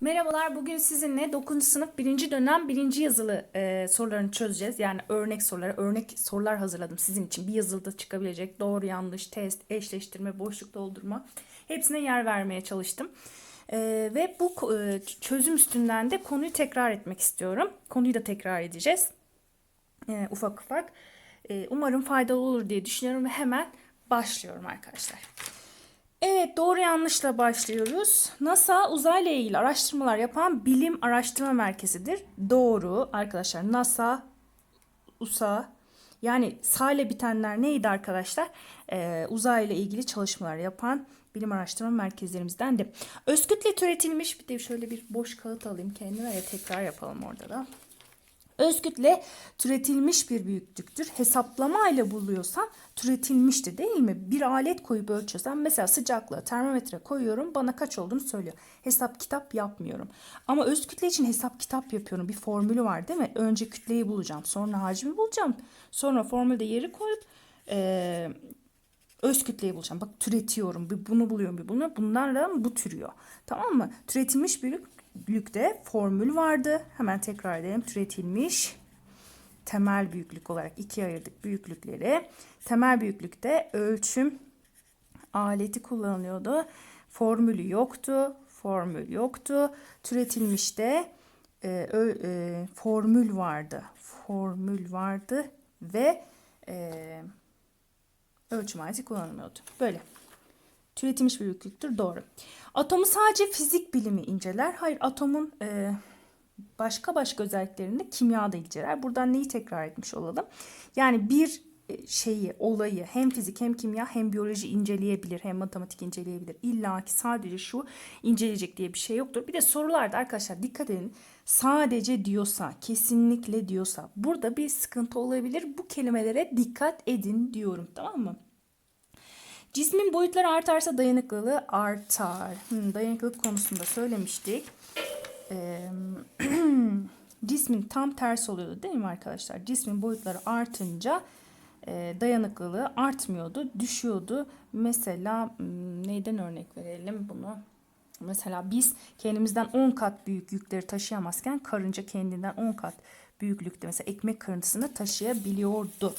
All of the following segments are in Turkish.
Merhabalar, bugün sizinle 9. sınıf 1. dönem 1. yazılı e, sorularını çözeceğiz. Yani örnek soruları, örnek sorular hazırladım sizin için. Bir yazılıda çıkabilecek doğru yanlış, test, eşleştirme, boşluk doldurma hepsine yer vermeye çalıştım. E, ve bu e, çözüm üstünden de konuyu tekrar etmek istiyorum. Konuyu da tekrar edeceğiz e, ufak ufak. E, umarım faydalı olur diye düşünüyorum ve hemen başlıyorum arkadaşlar. Evet doğru yanlışla başlıyoruz. NASA uzayla ilgili araştırmalar yapan bilim araştırma merkezidir. Doğru arkadaşlar. NASA, USA yani sa ile bitenler neydi arkadaşlar? Ee, uzayla ilgili çalışmalar yapan bilim araştırma merkezlerimizdendi. Özkütle türetilmiş bir de şöyle bir boş kağıt alayım kendime ve tekrar yapalım orada da. Özkütle türetilmiş bir büyüklüktür. Hesaplama ile buluyorsan türetilmiştir değil mi? Bir alet koyup ölçüyorsam mesela sıcaklığı termometre koyuyorum bana kaç olduğunu söylüyor. Hesap kitap yapmıyorum. Ama öz kütle için hesap kitap yapıyorum. Bir formülü var değil mi? Önce kütleyi bulacağım. Sonra hacmi bulacağım. Sonra formülde yeri koyup eee öz kütleyi bulacağım. Bak türetiyorum. Bir bunu buluyorum, bir bunu. Bunlarla bu türüyor. Tamam mı? Türetilmiş büyüklükte formül vardı. Hemen tekrar edelim. Türetilmiş temel büyüklük olarak ikiye ayırdık büyüklükleri. Temel büyüklükte ölçüm aleti kullanılıyordu. Formülü yoktu. Formül yoktu. Türetilmişte e, ö, e, formül vardı. Formül vardı ve e, ölçüm aleti kullanılmıyordu. Böyle. Türetilmiş büyüklüktür. Doğru. Atomu sadece fizik bilimi inceler. Hayır atomun e, başka başka özelliklerini kimya da inceler. Buradan neyi tekrar etmiş olalım? Yani bir e, şeyi, olayı hem fizik hem kimya hem biyoloji inceleyebilir hem matematik inceleyebilir. İlla ki sadece şu inceleyecek diye bir şey yoktur. Bir de sorularda arkadaşlar dikkat edin. Sadece diyorsa, kesinlikle diyorsa burada bir sıkıntı olabilir. Bu kelimelere dikkat edin diyorum tamam mı? Cismin boyutları artarsa dayanıklılığı artar. Hmm, dayanıklılık konusunda söylemiştik. Ee, cismin tam tersi oluyordu değil mi arkadaşlar? Cismin boyutları artınca e, dayanıklılığı artmıyordu, düşüyordu. Mesela hmm, neyden örnek verelim bunu? Mesela biz kendimizden 10 kat büyük yükleri taşıyamazken karınca kendinden 10 kat büyüklükte mesela ekmek kırıntısını taşıyabiliyordu.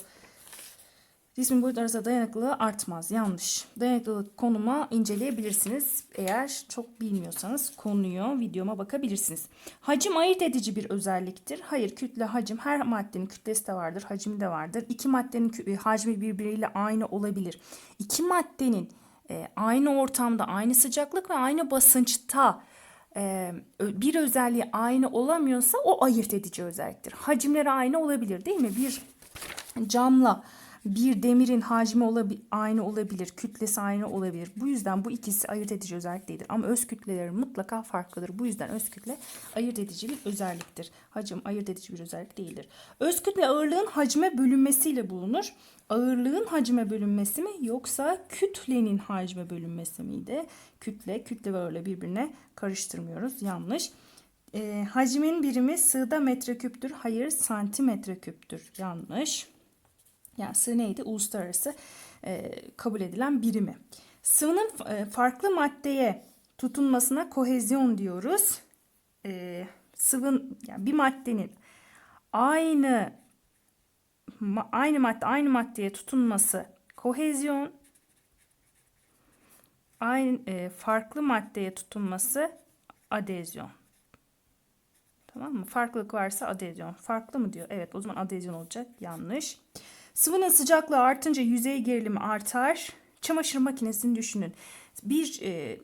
Cismin boyut arasında dayanıklılığı artmaz. Yanlış. Dayanıklılık konuma inceleyebilirsiniz. Eğer çok bilmiyorsanız konuyu videoma bakabilirsiniz. Hacim ayırt edici bir özelliktir. Hayır kütle hacim her maddenin kütlesi de vardır. Hacmi de vardır. İki maddenin kü- hacmi birbiriyle aynı olabilir. İki maddenin e, aynı ortamda aynı sıcaklık ve aynı basınçta e, bir özelliği aynı olamıyorsa o ayırt edici özelliktir. Hacimleri aynı olabilir değil mi? Bir camla bir demirin hacmi olabi- aynı olabilir, kütlesi aynı olabilir. Bu yüzden bu ikisi ayırt edici özellik değildir. Ama öz kütleleri mutlaka farklıdır. Bu yüzden öz kütle ayırt edici bir özelliktir. Hacim ayırt edici bir özellik değildir. Öz kütle ağırlığın hacme bölünmesiyle bulunur. Ağırlığın hacme bölünmesi mi yoksa kütlenin hacme bölünmesi miydi? Kütle, kütle ve ağırlığı birbirine karıştırmıyoruz. Yanlış. E, hacmin birimi sığda metreküptür. Hayır santimetre küptür. Yanlış. Yani sığ neydi? Uluslararası e, kabul edilen birimi. Sıvının e, farklı maddeye tutunmasına kohezyon diyoruz. E, sıvın yani bir maddenin aynı ma- aynı madde aynı maddeye tutunması kohezyon aynı e, farklı maddeye tutunması adezyon. Tamam mı? Farklılık varsa adezyon. Farklı mı diyor? Evet o zaman adezyon olacak. Yanlış. Sıvının sıcaklığı artınca yüzey gerilimi artar. Çamaşır makinesini düşünün. Bir e,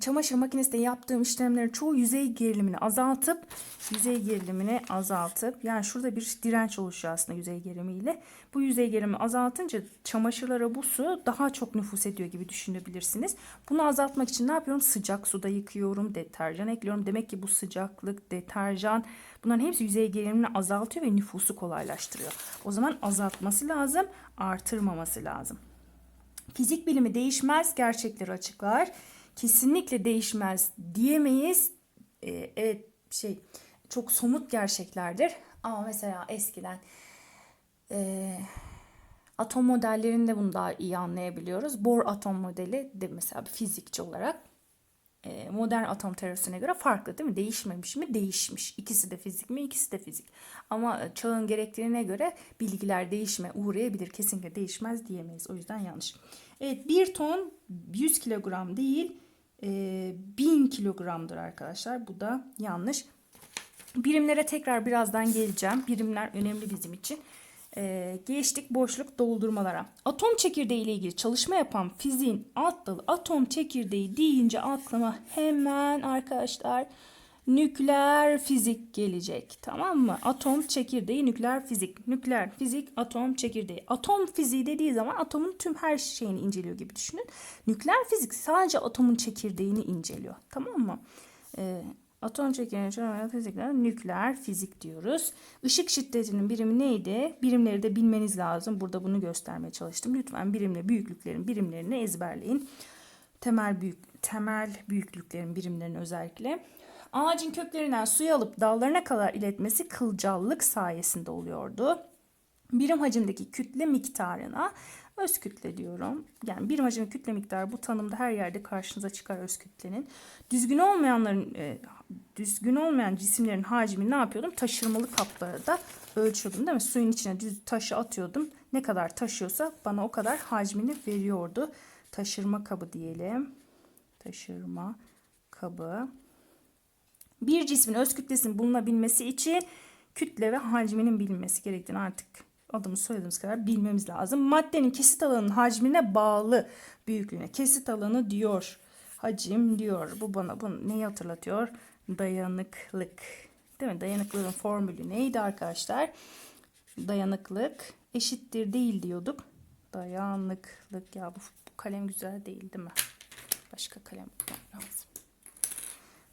çamaşır makinesinde yaptığım işlemlerin çoğu yüzey gerilimini azaltıp yüzey gerilimini azaltıp yani şurada bir direnç oluşuyor aslında yüzey gerilimiyle. Bu yüzey gerilimi azaltınca çamaşırlara bu su daha çok nüfus ediyor gibi düşünebilirsiniz. Bunu azaltmak için ne yapıyorum? Sıcak suda yıkıyorum, deterjan ekliyorum. Demek ki bu sıcaklık, deterjan bunların hepsi yüzey gerilimini azaltıyor ve nüfusu kolaylaştırıyor. O zaman azaltması lazım, artırmaması lazım. Fizik bilimi değişmez, gerçekleri açıklar. Kesinlikle değişmez diyemeyiz. Ee, evet şey çok somut gerçeklerdir. Ama mesela eskiden e, atom modellerinde bunu daha iyi anlayabiliyoruz. Bohr atom modeli de mesela bir fizikçi olarak modern atom teorisine göre farklı değil mi? Değişmemiş mi? Değişmiş. İkisi de fizik mi? İkisi de fizik. Ama e, çağın gerektiğine göre bilgiler değişme uğrayabilir. Kesinlikle değişmez diyemeyiz. O yüzden yanlış. Evet bir ton 100 kilogram değil e, 1000 kilogramdır arkadaşlar. Bu da yanlış. Birimlere tekrar birazdan geleceğim. Birimler önemli bizim için. Ee, geçtik boşluk doldurmalara. Atom çekirdeği ile ilgili çalışma yapan fiziğin alt dalı atom çekirdeği deyince aklıma hemen arkadaşlar nükleer fizik gelecek. Tamam mı? Atom çekirdeği nükleer fizik. Nükleer fizik atom çekirdeği. Atom fiziği dediği zaman atomun tüm her şeyini inceliyor gibi düşünün. Nükleer fizik sadece atomun çekirdeğini inceliyor. Tamam mı? Ee, Atom çekirdeği fizikler nükleer fizik diyoruz. Işık şiddetinin birimi neydi? Birimleri de bilmeniz lazım. Burada bunu göstermeye çalıştım. Lütfen birimle büyüklüklerin birimlerini ezberleyin. Temel büyük temel büyüklüklerin birimlerini özellikle. Ağacın köklerinden suyu alıp dallarına kadar iletmesi kılcallık sayesinde oluyordu. Birim hacimdeki kütle miktarına öz kütle diyorum. Yani birim hacim kütle miktarı bu tanımda her yerde karşınıza çıkar öz kütlenin. Düzgün olmayanların e, düzgün olmayan cisimlerin hacmini ne yapıyordum? Taşırmalı kaplara da ölçüyordum değil mi? Suyun içine düz taşı atıyordum. Ne kadar taşıyorsa bana o kadar hacmini veriyordu. Taşırma kabı diyelim. Taşırma kabı. Bir cismin öz kütlesinin bulunabilmesi için kütle ve hacminin bilinmesi gerektiğini artık adımı söylediğimiz kadar bilmemiz lazım. Maddenin kesit alanının hacmine bağlı büyüklüğüne. Kesit alanı diyor. Hacim diyor. Bu bana bunu neyi hatırlatıyor? Dayanıklık. Değil mi? Dayanıklılığın formülü neydi arkadaşlar? Dayanıklık eşittir değil diyorduk. Dayanıklık ya bu, bu kalem güzel değil değil mi? Başka kalem lazım.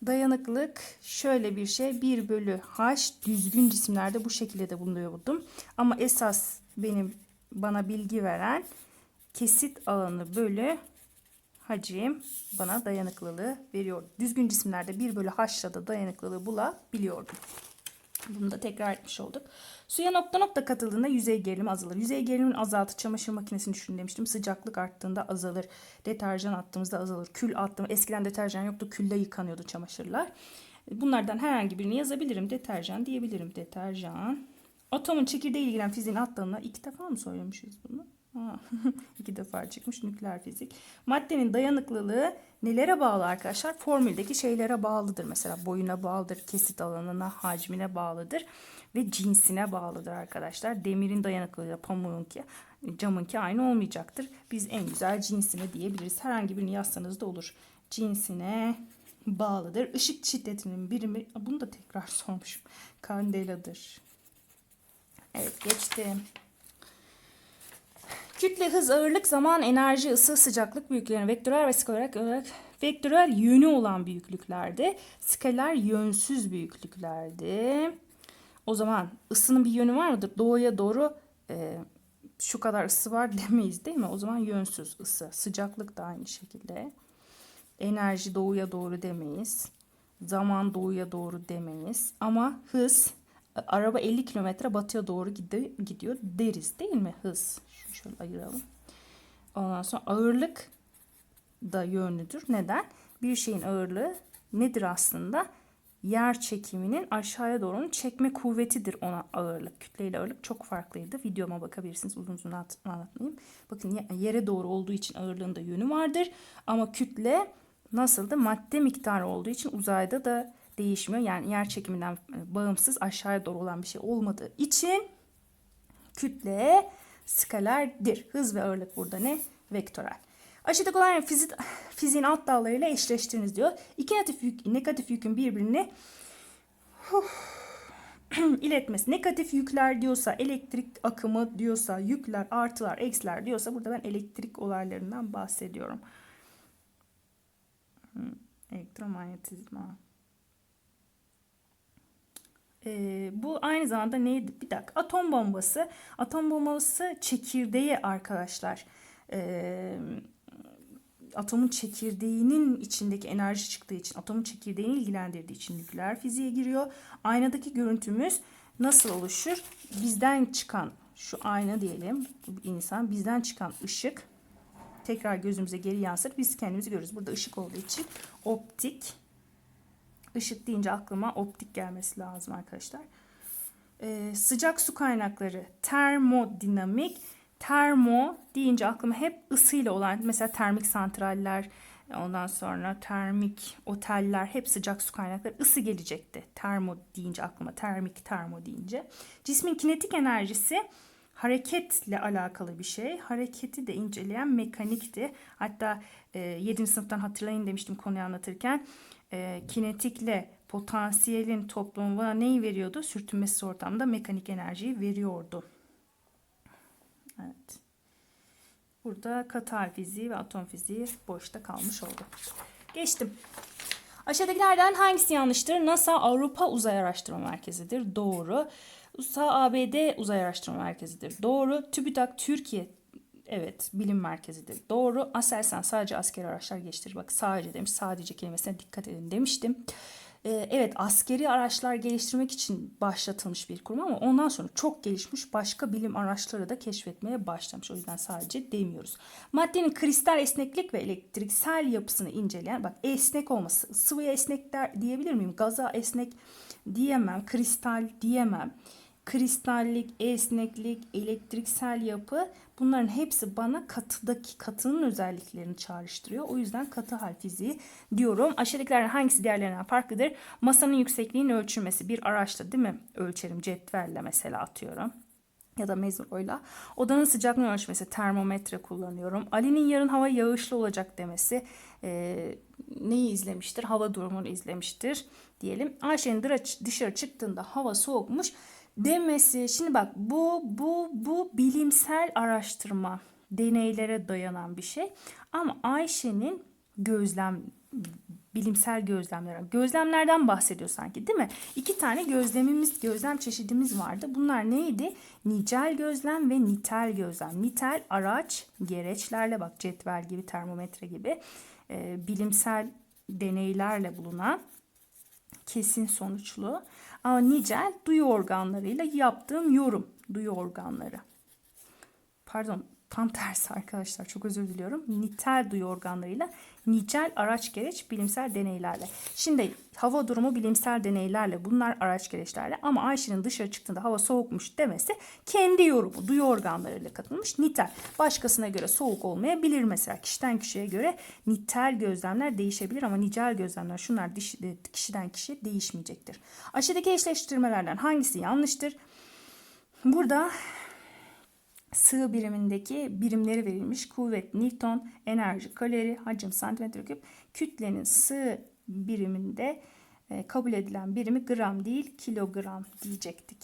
Dayanıklık şöyle bir şey 1 bölü h düzgün cisimlerde bu şekilde de bulunuyordum. Ama esas benim bana bilgi veren kesit alanı bölü hacim bana dayanıklılığı veriyor. Düzgün cisimlerde 1 bölü h'la da dayanıklılığı bulabiliyordum. Bunu da tekrar etmiş olduk. Suya nokta nokta katıldığında yüzey gerilimi azalır. Yüzey gerilimin azaltı çamaşır makinesini düşün demiştim. Sıcaklık arttığında azalır. Deterjan attığımızda azalır. Kül attım. Eskiden deterjan yoktu. Külle yıkanıyordu çamaşırlar. Bunlardan herhangi birini yazabilirim. Deterjan diyebilirim. Deterjan. Atomun çekirdeği ilgilen fiziğin alt dalına iki defa mı söylemişiz bunu? Ha, iki defa çıkmış nükleer fizik. Maddenin dayanıklılığı nelere bağlı arkadaşlar? Formüldeki şeylere bağlıdır. Mesela boyuna bağlıdır, kesit alanına, hacmine bağlıdır ve cinsine bağlıdır arkadaşlar. Demirin dayanıklılığı pamuğunki, camınki aynı olmayacaktır. Biz en güzel cinsine diyebiliriz. Herhangi birini yazsanız da olur. Cinsine bağlıdır. Işık şiddetinin birimi, bunu da tekrar sormuşum. Kandeladır. Evet geçtim. Kütle, hız, ağırlık, zaman, enerji, ısı, sıcaklık büyüklüklerine vektörel ve skaler olarak vektörel yönü olan büyüklüklerde, skaler yönsüz büyüklüklerde. O zaman ısının bir yönü var mıdır? Doğuya doğru e, şu kadar ısı var demeyiz değil mi? O zaman yönsüz ısı. Sıcaklık da aynı şekilde. Enerji doğuya doğru demeyiz. Zaman doğuya doğru demeyiz. Ama hız araba 50 kilometre batıya doğru gidiyor deriz değil mi? Hız. Şöyle ayıralım. Ondan sonra ağırlık da yönlüdür. Neden? Bir şeyin ağırlığı nedir aslında? Yer çekiminin aşağıya doğru çekme kuvvetidir ona ağırlık. Kütle ile ağırlık çok farklıydı. Videoma bakabilirsiniz. Uzun uzun anlatmayayım. Bakın yere doğru olduğu için ağırlığında yönü vardır. Ama kütle nasıldı? Madde miktarı olduğu için uzayda da değişmiyor. Yani yer çekiminden bağımsız aşağıya doğru olan bir şey olmadığı için kütle skalerdir. Hız ve ağırlık burada ne? Vektörel. Aşağıdaki olan fizik, fiziğin alt dallarıyla eşleştiriniz diyor. İki negatif, yük, negatif yükün birbirini iletmesi. Negatif yükler diyorsa elektrik akımı diyorsa yükler artılar eksiler diyorsa burada ben elektrik olaylarından bahsediyorum. Elektromanyetizma. Ee, bu aynı zamanda neydi? Bir dakika. Atom bombası. Atom bombası çekirdeği arkadaşlar. Ee, atomun çekirdeğinin içindeki enerji çıktığı için, atomun çekirdeğini ilgilendirdiği için nükleer fiziğe giriyor. Aynadaki görüntümüz nasıl oluşur? Bizden çıkan şu ayna diyelim, insan bizden çıkan ışık tekrar gözümüze geri yansır. Biz kendimizi görürüz. Burada ışık olduğu için optik. Işık deyince aklıma optik gelmesi lazım arkadaşlar. Ee, sıcak su kaynakları termodinamik. Termo deyince aklıma hep ısıyla olan mesela termik santraller, ondan sonra termik oteller hep sıcak su kaynakları ısı gelecekti. Termo deyince aklıma termik termo deyince. Cismin kinetik enerjisi hareketle alakalı bir şey. Hareketi de inceleyen mekanikti. Hatta e, 7. sınıftan hatırlayın demiştim konuyu anlatırken. E, kinetikle potansiyelin toplamı bana neyi veriyordu? Sürtünmesiz ortamda mekanik enerjiyi veriyordu. Evet. Burada katar fiziği ve atom fiziği boşta kalmış oldu. Geçtim. Aşağıdakilerden hangisi yanlıştır? NASA Avrupa Uzay Araştırma Merkezi'dir. Doğru. USA ABD Uzay Araştırma Merkezi'dir. Doğru. TÜBİTAK Türkiye Evet, bilim merkezidir. Doğru. Aselsan sadece askeri araçlar geliştirir. Bak sadece demiş. Sadece kelimesine dikkat edin demiştim. Ee, evet askeri araçlar geliştirmek için başlatılmış bir kurum ama ondan sonra çok gelişmiş başka bilim araçları da keşfetmeye başlamış. O yüzden sadece demiyoruz. Maddenin kristal esneklik ve elektriksel yapısını inceleyen bak esnek olması sıvıya esnek der, diyebilir miyim? Gaza esnek diyemem. Kristal diyemem kristallik, esneklik, elektriksel yapı bunların hepsi bana katıdaki katının özelliklerini çağrıştırıyor. O yüzden katı hal fiziği diyorum. Aşağıdakilerden hangisi diğerlerinden farklıdır? Masanın yüksekliğinin ölçülmesi bir araçta değil mi? Ölçerim cetvelle mesela atıyorum ya da mezroyla. Odanın sıcaklığını ölçmesi termometre kullanıyorum. Ali'nin yarın hava yağışlı olacak demesi e, neyi izlemiştir? Hava durumunu izlemiştir diyelim. Ayşe'nin dışarı çıktığında hava soğukmuş demesi. Şimdi bak bu bu bu bilimsel araştırma deneylere dayanan bir şey. Ama Ayşe'nin gözlem bilimsel gözlemler. Gözlemlerden bahsediyor sanki değil mi? İki tane gözlemimiz, gözlem çeşidimiz vardı. Bunlar neydi? Nicel gözlem ve nitel gözlem. Nitel araç, gereçlerle bak cetvel gibi, termometre gibi e, bilimsel deneylerle bulunan kesin sonuçlu. Ama nicel duyu organlarıyla yaptığım yorum. Duyu organları. Pardon tam tersi arkadaşlar çok özür diliyorum. Nitel duyu organlarıyla nicel araç gereç bilimsel deneylerle. Şimdi hava durumu bilimsel deneylerle bunlar araç gereçlerle ama Ayşe'nin dışarı çıktığında hava soğukmuş demesi kendi yorumu duyu organlarıyla katılmış nitel. Başkasına göre soğuk olmayabilir mesela kişiden kişiye göre nitel gözlemler değişebilir ama nicel gözlemler şunlar kişiden kişiye değişmeyecektir. Aşağıdaki eşleştirmelerden hangisi yanlıştır? Burada sığ birimindeki birimleri verilmiş. Kuvvet Newton, enerji kalori, hacim santimetre küp. Kütlenin sığ biriminde e, kabul edilen birimi gram değil kilogram diyecektik.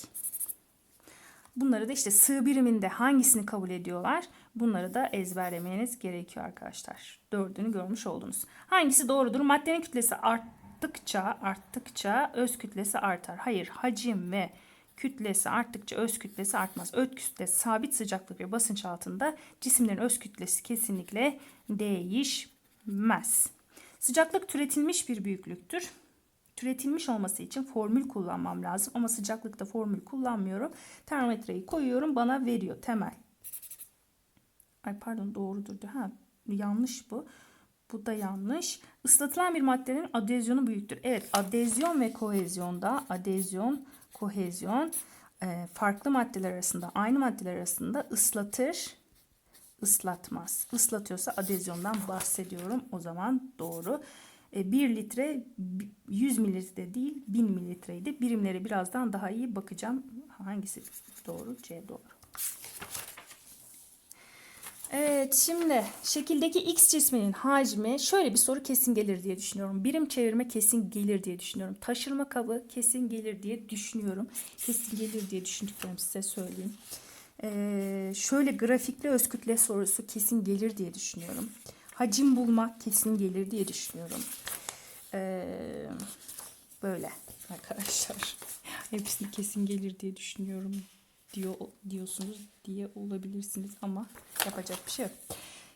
Bunları da işte sığ biriminde hangisini kabul ediyorlar? Bunları da ezberlemeniz gerekiyor arkadaşlar. Dördünü görmüş oldunuz. Hangisi doğrudur? Maddenin kütlesi arttıkça arttıkça öz kütlesi artar. Hayır, hacim ve kütlesi arttıkça öz kütlesi artmaz. Öz kütlesi sabit sıcaklık ve basınç altında cisimlerin öz kütlesi kesinlikle değişmez. Sıcaklık türetilmiş bir büyüklüktür. Türetilmiş olması için formül kullanmam lazım ama sıcaklıkta formül kullanmıyorum. Termometreyi koyuyorum bana veriyor temel. Ay pardon doğrudur. Ha yanlış bu. Bu da yanlış. Islatılan bir maddenin adezyonu büyüktür. Evet adezyon ve kohezyonda adezyon kohezyon e, farklı maddeler arasında aynı maddeler arasında ıslatır ıslatmaz. Islatıyorsa adezyondan bahsediyorum. O zaman doğru. E, 1 litre 100 mililitre değil 1000 mililitreydi. Birimleri birazdan daha iyi bakacağım. Hangisi doğru? C doğru. Evet şimdi şekildeki x cisminin hacmi şöyle bir soru kesin gelir diye düşünüyorum. Birim çevirme kesin gelir diye düşünüyorum. Taşırma kabı kesin gelir diye düşünüyorum. Kesin gelir diye düşündüklerimi size söyleyeyim. Ee, şöyle grafikli öz kütle sorusu kesin gelir diye düşünüyorum. Hacim bulma kesin gelir diye düşünüyorum. Ee, böyle arkadaşlar. Hepsini kesin gelir diye düşünüyorum diyor diyorsunuz diye olabilirsiniz ama yapacak bir şey yok.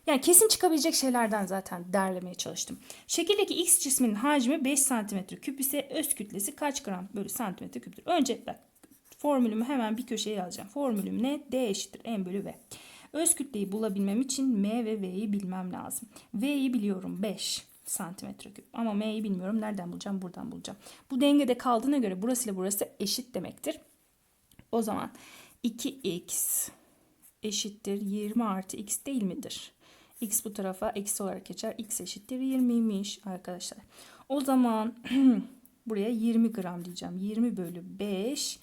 Yani kesin çıkabilecek şeylerden zaten derlemeye çalıştım. Şekildeki X cisminin hacmi 5 cm küp ise öz kütlesi kaç gram bölü santimetre küptür? Önce bak formülümü hemen bir köşeye yazacağım. Formülüm ne? D eşittir M bölü V. Öz kütleyi bulabilmem için M ve V'yi bilmem lazım. V'yi biliyorum 5 santimetre küp ama M'yi bilmiyorum. Nereden bulacağım? Buradan bulacağım. Bu dengede kaldığına göre burası ile burası eşit demektir. O zaman 2x eşittir 20 artı x değil midir? x bu tarafa eksi olarak geçer. x eşittir 20'ymiş arkadaşlar. O zaman buraya 20 gram diyeceğim. 20 bölü 5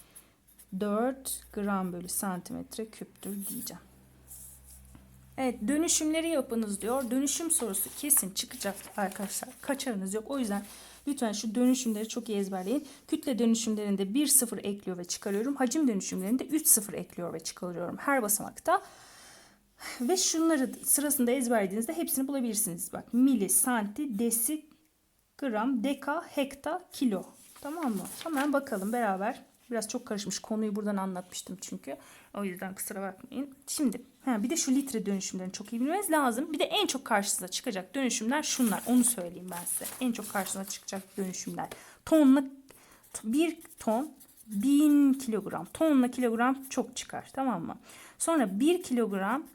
4 gram bölü santimetre küptür diyeceğim. Evet dönüşümleri yapınız diyor. Dönüşüm sorusu kesin çıkacak arkadaşlar. Kaçarınız yok. O yüzden lütfen şu dönüşümleri çok iyi ezberleyin. Kütle dönüşümlerinde 1 0 ekliyor ve çıkarıyorum. Hacim dönüşümlerinde 3 0 ekliyor ve çıkarıyorum. Her basamakta. Ve şunları sırasında ezberlediğinizde hepsini bulabilirsiniz. Bak mili, santi, desi, gram, deka, hekta, kilo. Tamam mı? Hemen bakalım beraber. Biraz çok karışmış. Konuyu buradan anlatmıştım çünkü. O yüzden kusura bakmayın. Şimdi ha, bir de şu litre dönüşümlerini çok iyi bilmeniz lazım. Bir de en çok karşınıza çıkacak dönüşümler şunlar. Onu söyleyeyim ben size. En çok karşınıza çıkacak dönüşümler. Tonla bir ton bin kilogram. Tonla kilogram çok çıkar. Tamam mı? Sonra bir kilogram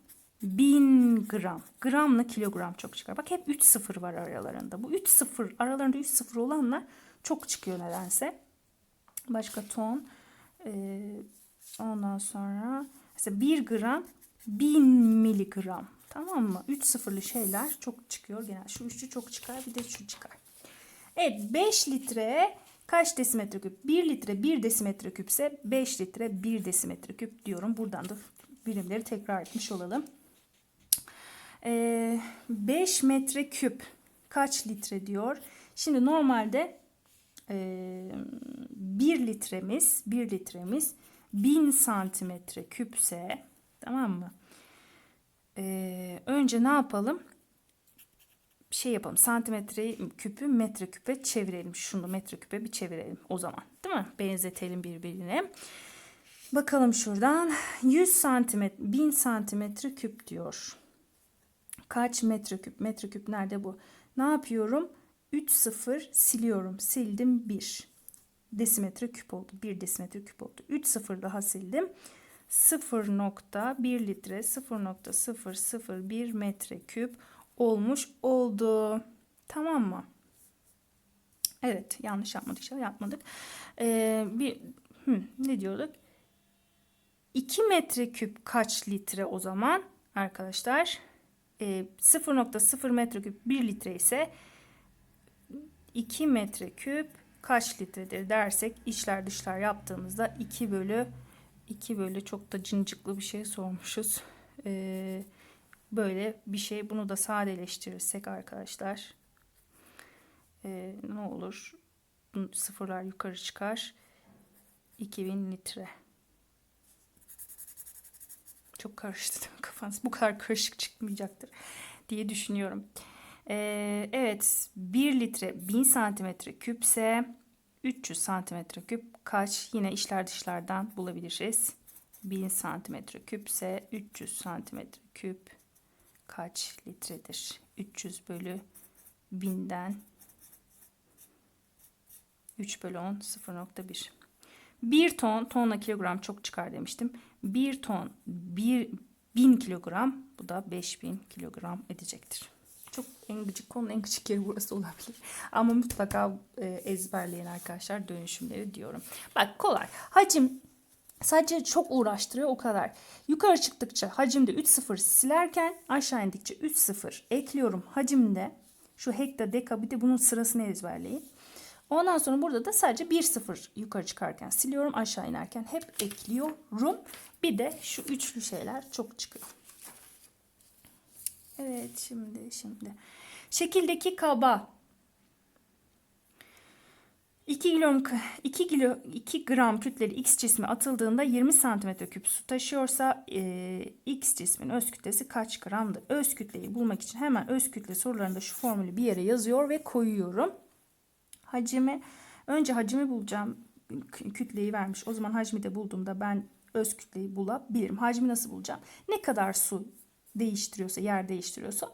bin gram. Gramla kilogram çok çıkar. Bak hep 3 sıfır var aralarında. Bu 3 sıfır aralarında 3 sıfır olanlar çok çıkıyor nedense. Başka ton. Ee, ondan sonra mesela 1 gram 1000 miligram. Tamam mı? 3 sıfırlı şeyler çok çıkıyor. Genel şu üçlü çok çıkar. Bir de şu çıkar. Evet 5 litre kaç desimetre küp? 1 litre 1 desimetre küpse 5 litre 1 desimetre küp diyorum. Buradan da birimleri tekrar etmiş olalım. Ee, 5 metre küp kaç litre diyor. Şimdi normalde e, 1 litremiz 1 litremiz 1000 santimetre küpse tamam mı? Ee, önce ne yapalım? Şey yapalım. Santimetre küpü metre küpe çevirelim. Şunu metre küpe bir çevirelim o zaman. Değil mi? Benzetelim birbirine. Bakalım şuradan. 100 santimetre 1000 santimetre küp diyor. Kaç metreküp? Metreküp nerede bu? Ne yapıyorum? 3 sıfır siliyorum. Sildim 1. Desimetre küp oldu. 1 desimetre küp oldu. 3 sıfır daha sildim. 0.1 litre 0.001 metreküp olmuş oldu. Tamam mı? Evet yanlış yapmadık inşallah yapmadık. Ee, bir hı, ne diyorduk? 2 metreküp kaç litre o zaman arkadaşlar? 0.0 e, metreküp 1 litre ise 2 metreküp kaç litredir dersek içler dışlar yaptığımızda 2 bölü 2 bölü çok da cincikli bir şey sormuşuz. Ee, böyle bir şey bunu da sadeleştirirsek arkadaşlar e, ne olur sıfırlar yukarı çıkar 2000 litre çok karıştı kafanız. Bu kadar karışık çıkmayacaktır diye düşünüyorum. Ee, evet 1 litre 1000 santimetre küpse 300 santimetre küp kaç? Yine içler dışlardan bulabiliriz. 1000 santimetre küpse 300 santimetre küp kaç litredir? 300 bölü 1000'den 3 bölü 10 0.1. 1 ton, tonla kilogram çok çıkar demiştim. 1 ton 1 1000 kilogram bu da 5000 kilogram edecektir. En gıcık konu en gıcık yeri burası olabilir. Ama mutlaka e, ezberleyin arkadaşlar dönüşümleri diyorum. Bak kolay. Hacim sadece çok uğraştırıyor o kadar. Yukarı çıktıkça hacimde 3 sıfır silerken aşağı indikçe 3 sıfır ekliyorum hacimde. Şu hekta deka bir de bunun sırasını ezberleyin. Ondan sonra burada da sadece 1 0 yukarı çıkarken siliyorum. Aşağı inerken hep ekliyorum. Bir de şu üçlü şeyler çok çıkıyor. Evet şimdi şimdi. Şekildeki kaba 2 kilo 2 kilo 2 gram kütleli X cismi atıldığında 20 santimetre küp su taşıyorsa e, X cismin öz kütlesi kaç gramdır? Öz kütleyi bulmak için hemen öz kütle sorularında şu formülü bir yere yazıyor ve koyuyorum hacimi önce hacimi bulacağım. Kütleyi vermiş. O zaman hacmi de bulduğumda ben öz kütleyi bulabilirim. Hacmi nasıl bulacağım? Ne kadar su değiştiriyorsa, yer değiştiriyorsa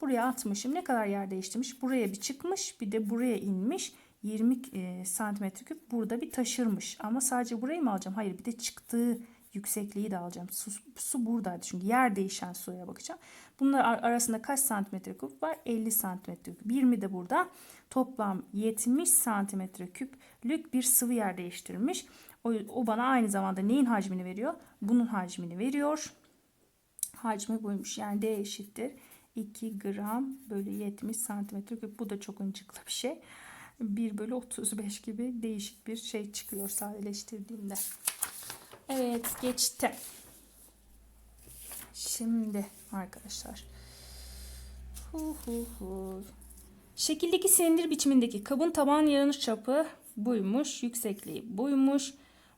buraya atmışım. Ne kadar yer değiştirmiş? Buraya bir çıkmış, bir de buraya inmiş. 20 e, santimetre küp burada bir taşırmış. Ama sadece burayı mı alacağım? Hayır, bir de çıktığı Yüksekliği de alacağım. Su, su buradaydı çünkü yer değişen suya bakacağım. Bunlar ar- arasında kaç santimetre küp var? 50 santimetre küp. 20 de burada. Toplam 70 santimetre küplük bir sıvı yer değiştirmiş. O, o bana aynı zamanda neyin hacmini veriyor? Bunun hacmini veriyor. Hacmi buymuş. Yani D eşittir. 2 gram bölü 70 santimetre küp. Bu da çok ıncıklı bir şey. 1 bölü 35 gibi değişik bir şey çıkıyor sadeleştirdiğimde. Evet geçti. Şimdi arkadaşlar. Hu hu hu. Şekildeki silindir biçimindeki kabın taban yanış çapı buymuş. Yüksekliği buymuş.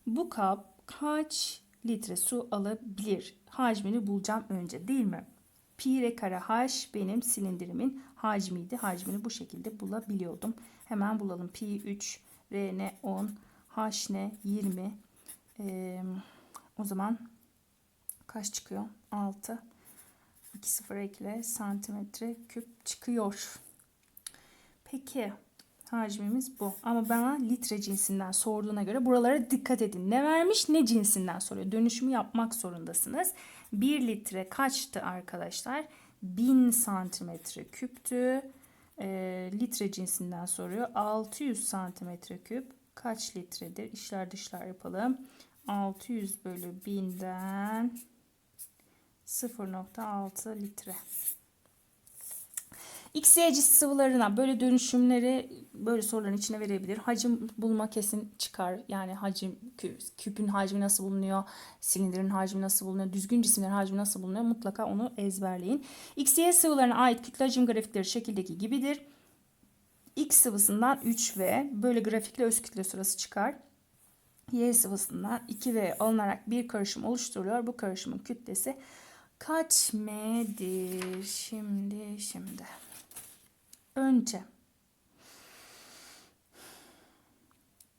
Bu kap kaç litre su alabilir? Hacmini bulacağım önce değil mi? Pi r kare h benim silindirimin hacmiydi. Hacmini bu şekilde bulabiliyordum. Hemen bulalım. Pi 3, r ne 10, h ne 20. Ee, o zaman kaç çıkıyor? 6. 2 sıfır ekle santimetre küp çıkıyor. Peki hacmimiz bu. Ama bana litre cinsinden sorduğuna göre buralara dikkat edin. Ne vermiş ne cinsinden soruyor. Dönüşümü yapmak zorundasınız. 1 litre kaçtı arkadaşlar? 1000 santimetre küptü. E, litre cinsinden soruyor. 600 santimetre küp kaç litredir? İşler dışlar yapalım. 600 bölü 1000'den 0.6 litre. X, Y cis sıvılarına böyle dönüşümleri böyle soruların içine verebilir. Hacim bulma kesin çıkar. Yani hacim küpün hacmi nasıl bulunuyor? Silindirin hacmi nasıl bulunuyor? Düzgün cisimlerin hacmi nasıl bulunuyor? Mutlaka onu ezberleyin. X, Y sıvılarına ait kütle hacim grafikleri şekildeki gibidir. X sıvısından 3V böyle grafikle öz kütle sırası çıkar. Y sıvısından 2V alınarak bir karışım oluşturuyor. Bu karışımın kütlesi kaç M'dir? Şimdi şimdi. Önce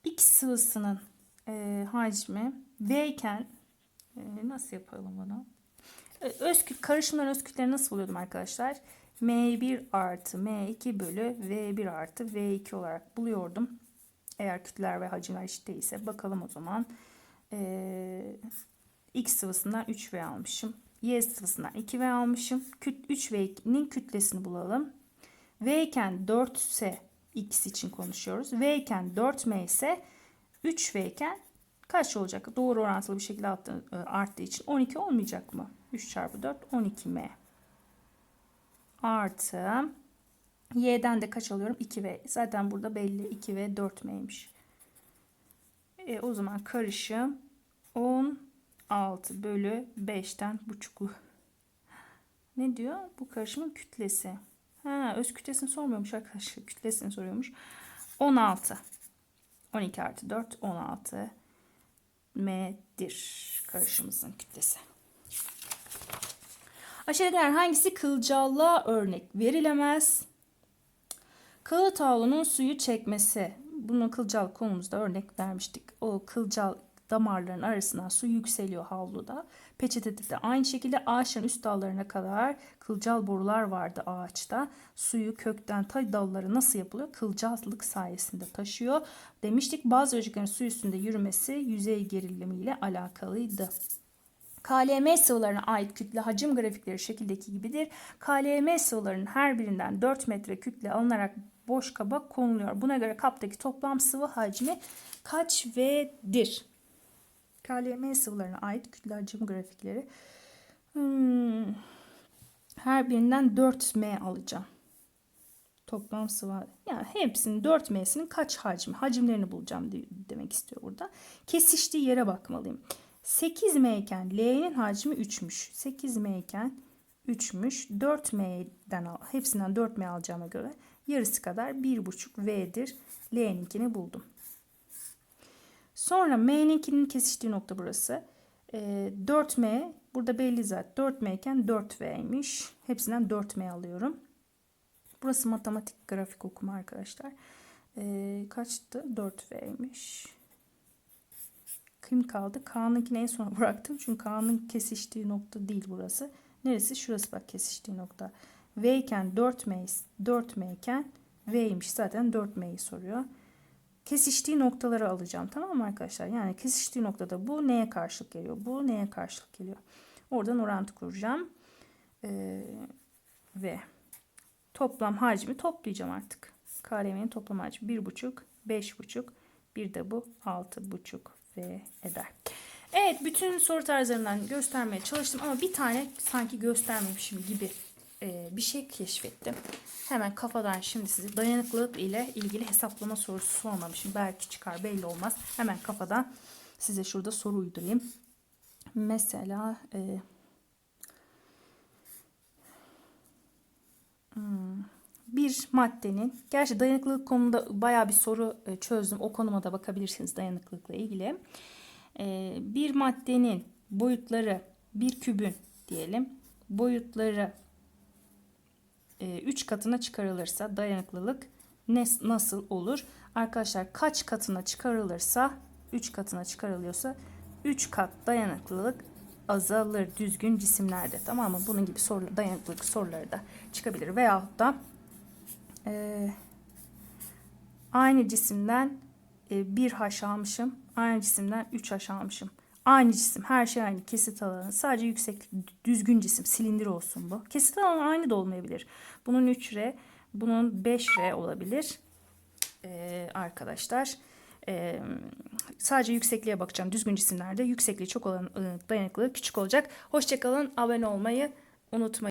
X sıvısının e, hacmi V iken e, nasıl yapalım bunu? E, öz küt, karışımların öz kütleri nasıl buluyordum arkadaşlar? M1 artı M2 bölü V1 artı V2 olarak buluyordum. Eğer kütler ve hacimler eşit değilse bakalım o zaman. Ee, X sıvısından 3V almışım. Y sıvısından 2V almışım. Küt, 3V'nin kütlesini bulalım. V iken 4 ise X için konuşuyoruz. V iken 4M ise 3V iken kaç olacak? Doğru orantılı bir şekilde arttı, arttığı için 12 olmayacak mı? 3 çarpı 4 12M. Artı Y'den de kaç alıyorum? 2V. Zaten burada belli 2V 4M'ymiş. E, o zaman karışım 16 bölü 5'ten buçuklu. Ne diyor? Bu karışımın kütlesi. Ha, öz kütlesini sormuyormuş arkadaşlar. Kütlesini soruyormuş. 16. 12 artı 4 16 M'dir karışımımızın kütlesi. Aşağıdakiler hangisi kılcallığa örnek verilemez? Kağıt havlunun suyu çekmesi. Bunun kılcal konumuzda örnek vermiştik. O kılcal damarların arasından su yükseliyor havluda. Peçetede de aynı şekilde ağaçların üst dallarına kadar kılcal borular vardı ağaçta. Suyu kökten ta dalları nasıl yapılıyor? Kılcallık sayesinde taşıyor. Demiştik bazı böceklerin su üstünde yürümesi yüzey gerilimiyle alakalıydı. KLM sıvılarına ait kütle hacim grafikleri şekildeki gibidir. KLM sıvılarının her birinden 4 metre kütle alınarak boş kaba konuluyor. Buna göre kaptaki toplam sıvı hacmi kaç V'dir? KLM sıvılarına ait kütle hacim grafikleri. Hmm. Her birinden 4M alacağım. Toplam sıvı yani hepsinin 4M'sinin kaç hacmi? Hacimlerini bulacağım demek istiyor burada. Kesiştiği yere bakmalıyım. 8M iken L'nin hacmi 3'müş. 8M iken 3'müş. 4M'den al, hepsinden 4M alacağıma göre yarısı kadar 1,5 V'dir. L'ninkini buldum. Sonra M'ninkinin kesiştiği nokta burası. E, 4M burada belli zaten. 4M iken 4V'ymiş. Hepsinden 4M alıyorum. Burası matematik grafik okuma arkadaşlar. E, kaçtı? 4V'ymiş. Kim kaldı? K'nınkini en sona bıraktım. Çünkü K'nın kesiştiği nokta değil burası. Neresi? Şurası bak kesiştiği nokta. V iken 4M, 4M iken V'ymiş zaten 4M'yi soruyor. Kesiştiği noktaları alacağım. Tamam mı arkadaşlar? Yani kesiştiği noktada bu neye karşılık geliyor? Bu neye karşılık geliyor? Oradan orantı kuracağım. Ee, ve toplam hacmi toplayacağım artık. KRM'nin toplam hacmi 1,5, 5,5, bir de bu 6,5 V eder. Evet bütün soru tarzlarından göstermeye çalıştım ama bir tane sanki göstermemişim gibi e, bir şey keşfettim. Hemen kafadan şimdi size dayanıklılık ile ilgili hesaplama sorusu sormamışım. Belki çıkar belli olmaz. Hemen kafadan size şurada soru uydurayım. Mesela e, hmm, bir maddenin, gerçi dayanıklılık konusunda bayağı bir soru e, çözdüm. O konuma da bakabilirsiniz dayanıklılıkla ilgili. E, bir maddenin boyutları bir kübün diyelim. Boyutları 3 katına çıkarılırsa dayanıklılık nasıl olur? Arkadaşlar kaç katına çıkarılırsa 3 katına çıkarılıyorsa 3 kat dayanıklılık azalır düzgün cisimlerde. Tamam mı? Bunun gibi soru, dayanıklılık soruları da çıkabilir. Veyahut da e, aynı cisimden e, 1 haş almışım. Aynı cisimden 3 haş almışım. Aynı cisim, her şey aynı. Kesit alanı sadece yüksek, düzgün cisim, silindir olsun bu. Kesit alanı aynı da olmayabilir. Bunun 3R, bunun 5R olabilir. Ee, arkadaşlar. Ee, sadece yüksekliğe bakacağım. Düzgün cisimlerde yüksekliği çok olan ıı, dayanıklılığı küçük olacak. Hoşçakalın. Abone olmayı unutmayın.